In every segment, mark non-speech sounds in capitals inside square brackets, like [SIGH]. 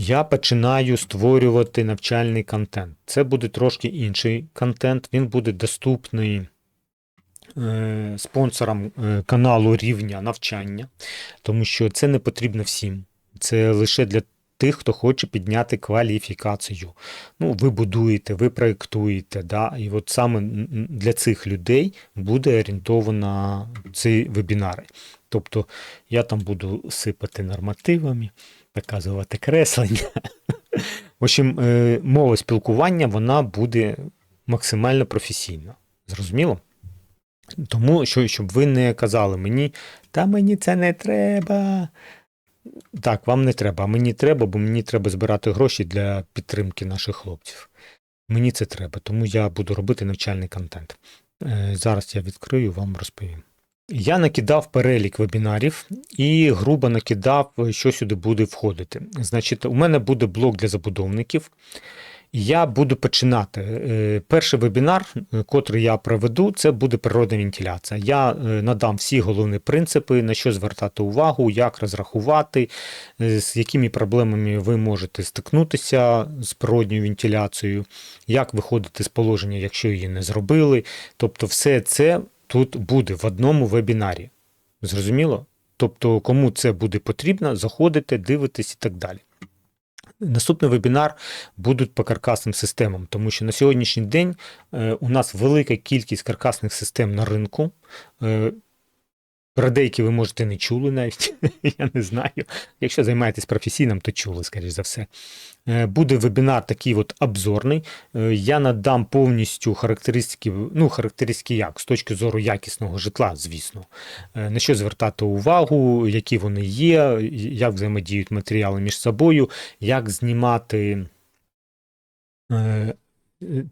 я починаю створювати навчальний контент. Це буде трошки інший контент, він буде доступний е, спонсорам е, каналу рівня навчання, тому що це не потрібно всім. Це лише для тих, хто хоче підняти кваліфікацію. Ну, ви будуєте, ви проєктуєте, да? і от саме для цих людей буде орієнтовано ці вебінари. Тобто я там буду сипати нормативами, показувати креслення. В общем, е, мова спілкування вона буде максимально професійна. Зрозуміло? Тому що, щоб ви не казали мені, та мені це не треба. Так, вам не треба, а мені треба, бо мені треба збирати гроші для підтримки наших хлопців. Мені це треба, тому я буду робити навчальний контент. Е, Зараз я відкрию, вам розповім. Я накидав перелік вебінарів і грубо накидав, що сюди буде входити. Значить, у мене буде блок для забудовників. Я буду починати. Е, Перший вебінар, е, котрий я проведу, це буде природна вентиляція. Я е, надам всі головні принципи, на що звертати увагу, як розрахувати, з якими проблемами ви можете стикнутися з природньою вентиляцією, як виходити з положення, якщо її не зробили. Тобто, все це тут буде в одному вебінарі. Зрозуміло? Тобто, кому це буде потрібно, заходите, дивитесь і так далі. Наступний вебінар будуть по каркасним системам, тому що на сьогоднішній день е, у нас велика кількість каркасних систем на ринку. Деякі ви можете не чули навіть, [LAUGHS] я не знаю. Якщо займаєтесь професійним, то чули, скоріш за все. Е, Буде вебінар такий от обзорний. Е, Я надам повністю характеристики, ну, характеристики як, з точки зору якісного житла, звісно. Е, На що звертати увагу, які вони є, як взаємодіють матеріали між собою, як знімати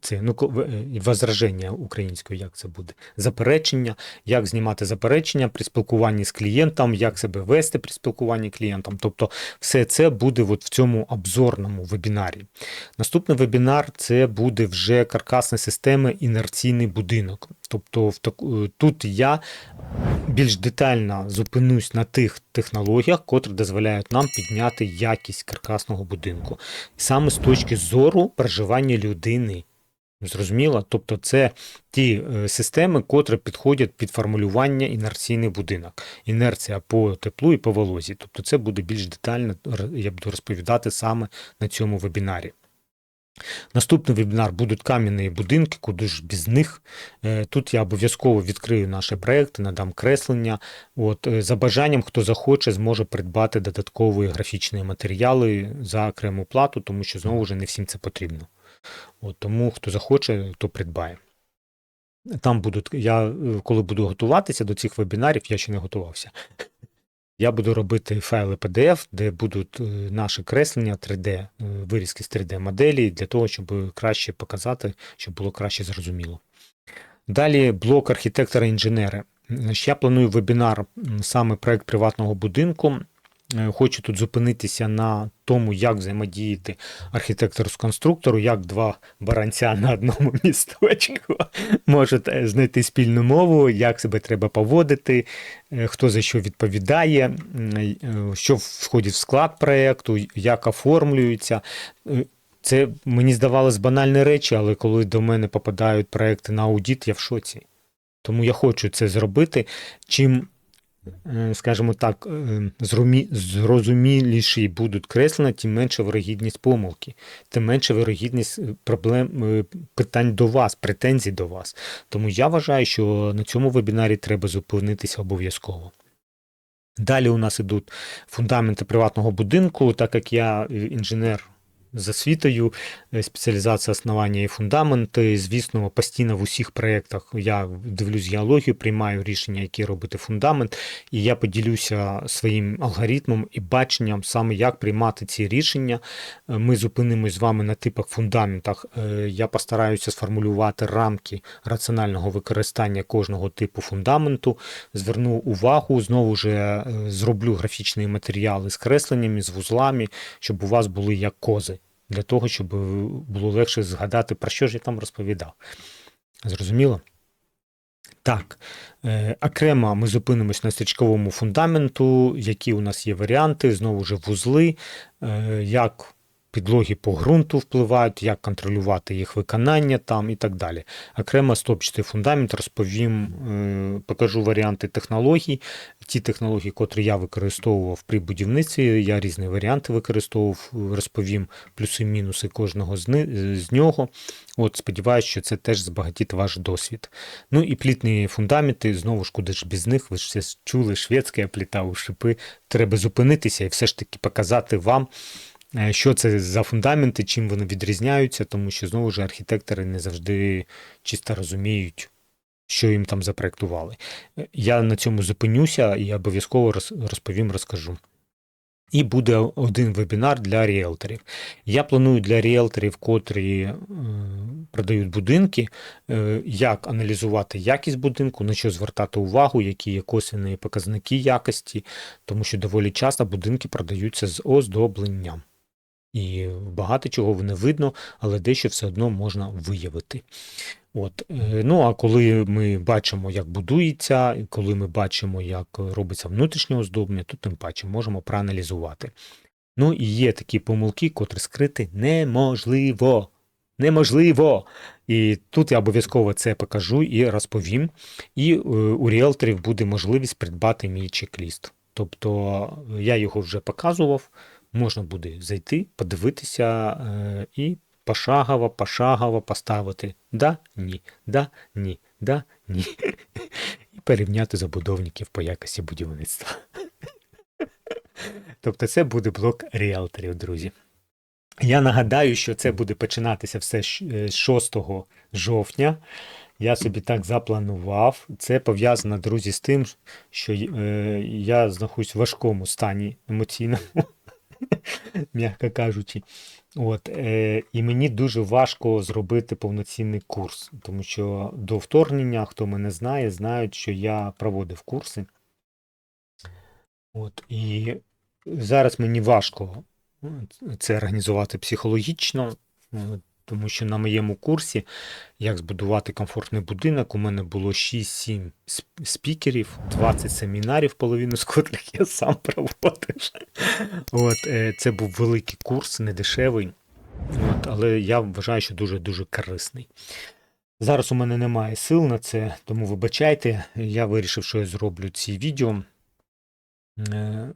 це, ну, е, возраження українською, як це буде? Заперечення, як знімати заперечення при спілкуванні з клієнтом, як себе вести при спілкуванні з клієнтом. Тобто, все це буде от в цьому обзорному вебінарі. Наступний вебінар це буде вже каркасна система інерційний будинок. Тобто, в таку- тут я більш детально зупинусь на тих технологіях, котрі дозволяють нам підняти якість каркасного будинку. Саме з точки зору проживання людини. Зрозуміло? Тобто це ті е, системи, котрі підходять під формулювання інерційний будинок. Інерція по теплу і по волозі. Тобто це буде більш детально, я буду розповідати саме на цьому вебінарі. Наступний вебінар будуть кам'яні будинки, куди ж без них. Е, Тут я обов'язково відкрию наші проекти, надам креслення. От, е, за бажанням, хто захоче, зможе придбати додаткові графічні матеріали за окрему плату, тому що знову ж не всім це потрібно. От, тому хто захоче, то придбає. Там будуть, я е, коли буду готуватися до цих вебінарів, я ще не готувався. Я буду робити файли PDF, де будуть е, наші креслення 3D, е, вирізки з 3D моделі для того, щоб краще показати, щоб було краще зрозуміло. Далі блок архітектора-інженера. Значить, Я планую вебінар саме проект приватного будинку. Е, Хочу тут зупинитися на тому, як взаємодіяти архітектору з конструктору, як два баранця на одному [LAUGHS] місточку можуть е, знайти спільну мову, як себе треба поводити, е, хто за що відповідає, що входить в склад проєкту, як оформлюється. Це мені здавалось банальні речі, але коли до мене попадають проекти на аудіт, я в шоці. Тому я хочу це зробити. Чим, скажімо так, е, зрозуміліші будуть креслення, тим менше вирогідність помилки, тим менше вирогідність е, проблем, е, питань до вас, претензій до вас. Тому я вважаю, що на цьому вебінарі треба зупинитися обов'язково. Далі у нас ідуть фундаменти приватного будинку, так як я е, інженер за освітою, е, спеціалізація основання і фундаменти. Звісно, постійно в усіх проєктах я дивлюсь геологію, приймаю рішення, які робити фундамент, і я поділюся своїм алгоритмом і баченням саме як приймати ці рішення. Е, Ми зупинимось з вами на типах фундаментах. Е, Я постараюся сформулювати рамки раціонального використання кожного типу фундаменту. Зверну увагу, знову ж зроблю графічні матеріали з кресленнями, з вузлами, щоб у вас були як кози, для того, щоб е, було легше згадати, про що ж я там розповідав. Зрозуміло? Так, е, окремо ми зупинимось на стрічковому фундаменту, які у нас є варіанти, знову ж вузли, е, як підлоги по ґрунту впливають, як контролювати їх виконання там і так далі. Окремо стопчатий фундамент розповім, е, покажу варіанти технологій. Ті технології, котрі я використовував при будівництві, я різні варіанти використовував, розповім плюси-мінуси кожного з, нього. От, сподіваюся, що це теж збагатить ваш досвід. Ну і плітні фундаменти, знову ж куди ж без них, ви ж все чули, шведська пліта у шипи. Треба зупинитися і все ж таки показати вам, що це за фундаменти, чим вони відрізняються, тому що знову ж архітектори не завжди чисто розуміють, що їм там запроектували. Е, Я на цьому зупинюся і обов'язково розповім, розкажу. І буде один вебінар для ріелторів. Я планую для ріелторів, котрі е, продають будинки, е, як аналізувати якість будинку, на що звертати увагу, які є косвіні показники якості, тому що доволі часто будинки продаються з оздобленням. І багато чого не видно, але дещо все одно можна виявити. От. е, Ну а коли ми бачимо, як будується, коли ми бачимо, як робиться внутрішнє оздоблення, то тим паче можемо проаналізувати. Ну і є такі помилки, котрі скрити неможливо. Неможливо. І тут я обов'язково це покажу і розповім. І е, у ріелторів буде можливість придбати мій чек-ліст. Тобто е, я його вже показував, можна буде зайти, подивитися е, і пошагово, пошагово поставити да, ні, да, ні, да, ні. [LAUGHS] І порівняти забудовників по якості будівництва. [LAUGHS] Тобто це буде блок ріелторів, друзі. Я нагадаю, що це буде починатися все щ- е, з 6 жовтня. Я собі так запланував. Це пов'язано, друзі, з тим, що е, я знаходжусь в важкому стані емоційному, [LAUGHS] [LAUGHS] м'яко кажучи. От, е, і мені дуже важко зробити повноцінний курс, тому що до вторгнення, хто мене знає, знають, що я проводив курси. От, і зараз мені важко це організувати психологічно, тому що на моєму курсі, як збудувати комфортний будинок, у мене було 6-7 спікерів, 20 семінарів, половину з котрих я сам [LAUGHS] проводив. От, е, це був великий курс, не дешевий, от, але я вважаю, що дуже-дуже корисний. Зараз у мене немає сил на це, тому вибачайте, я вирішив, що я зроблю ці відео. Е,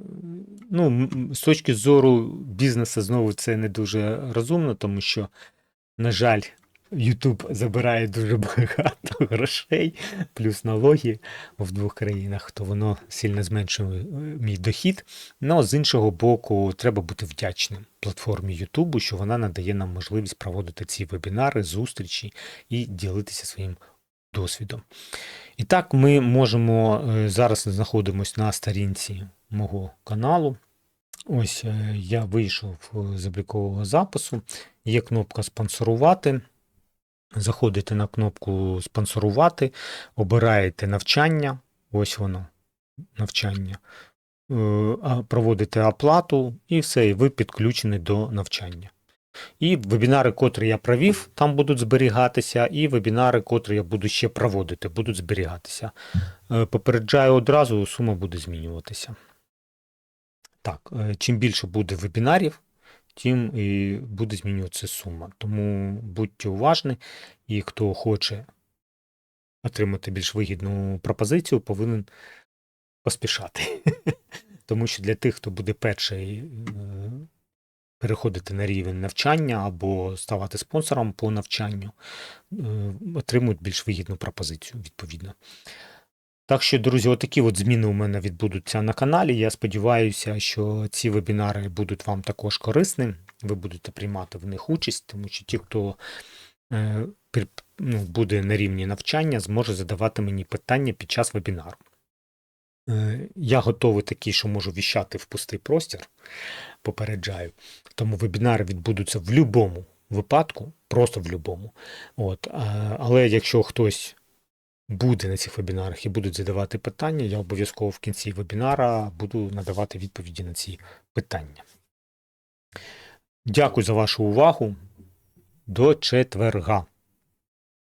Ну, з точки зору бізнесу, знову це не дуже розумно, тому що, на жаль, YouTube забирає дуже багато [LAUGHS] грошей, плюс налоги в двох країнах, то воно сильно зменшує е, мій дохід. Ну, з іншого боку, треба бути вдячним платформі YouTube, що вона надає нам можливість проводити ці вебінари, зустрічі і ділитися своїм досвідом. І так, ми можемо е, зараз знаходимося на сторінці мого каналу. Ось е, я вийшов з облікового запису. Є кнопка спонсорувати. Заходите на кнопку спонсорувати, обираєте навчання. Ось воно, навчання. Е, Проводите оплату і все, і ви підключені до навчання. І вебінари, котрі я провів, там будуть зберігатися, і вебінари, котрі я буду ще проводити, будуть зберігатися. Е, Попереджаю одразу, сума буде змінюватися. Так, е, чим більше буде вебінарів, тим і буде змінюватися сума. Тому будьте уважні, і хто хоче отримати більш вигідну пропозицію, повинен поспішати. [LAUGHS] Тому що для тих, хто буде перший е, переходити на рівень навчання або ставати спонсором по навчанню, е, отримують більш вигідну пропозицію, відповідно. Так що, друзі, отакі от зміни у мене відбудуться на каналі. Я сподіваюся, що ці вебінари будуть вам також корисні. Ви будете приймати в них участь, тому що ті, хто е, ну, буде на рівні навчання, зможе задавати мені питання під час вебінару. Е, Я готовий такий, що можу віщати в пустий простір, попереджаю. Тому вебінари відбудуться в будь-якому випадку, просто в будь-якому. От, але якщо хтось буде на цих вебінарах і будуть задавати питання, я обов'язково в кінці вебінара буду надавати відповіді на ці питання. Дякую за вашу увагу. До четверга.